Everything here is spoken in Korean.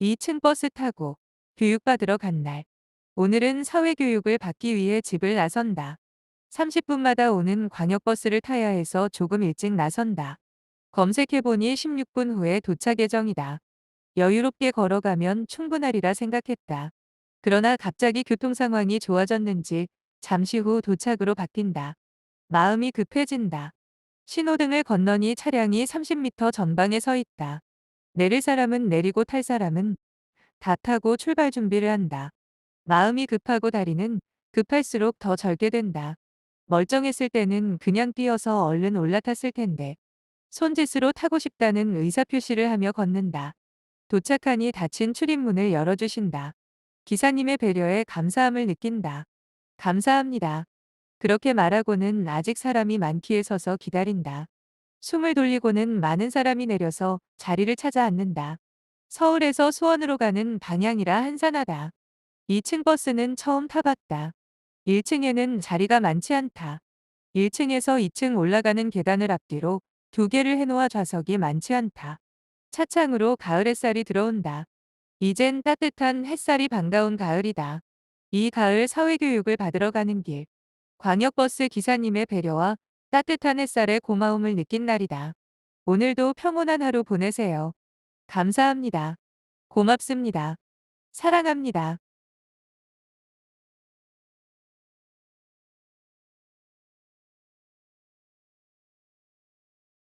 2층 버스 타고 교육받으러 간 날. 오늘은 사회교육을 받기 위해 집을 나선다. 30분마다 오는 광역버스를 타야 해서 조금 일찍 나선다. 검색해보니 16분 후에 도착 예정이다. 여유롭게 걸어가면 충분하리라 생각했다. 그러나 갑자기 교통 상황이 좋아졌는지 잠시 후 도착으로 바뀐다. 마음이 급해진다. 신호등을 건너니 차량이 30m 전방에 서 있다. 내릴 사람은 내리고 탈 사람은 다 타고 출발 준비를 한다. 마음이 급하고 다리는 급할수록 더 절게 된다. 멀쩡했을 때는 그냥 뛰어서 얼른 올라탔을 텐데. 손짓으로 타고 싶다는 의사표시를 하며 걷는다. 도착하니 닫힌 출입문을 열어주신다. 기사님의 배려에 감사함을 느낀다. 감사합니다. 그렇게 말하고는 아직 사람이 많기에 서서 기다린다. 숨을 돌리고는 많은 사람이 내려서 자리를 찾아 앉는다. 서울에서 수원으로 가는 방향이라 한산하다. 2층 버스는 처음 타봤다. 1층에는 자리가 많지 않다. 1층에서 2층 올라가는 계단을 앞뒤로 두 개를 해놓아 좌석이 많지 않다. 차창으로 가을 햇살이 들어온다. 이젠 따뜻한 햇살이 반가운 가을이다. 이 가을 사회교육을 받으러 가는 길. 광역버스 기사님의 배려와 따뜻한 햇살의 고마움을 느낀 날이다. 오늘도 평온한 하루 보내세요. 감사합니다. 고맙습니다. 사랑합니다.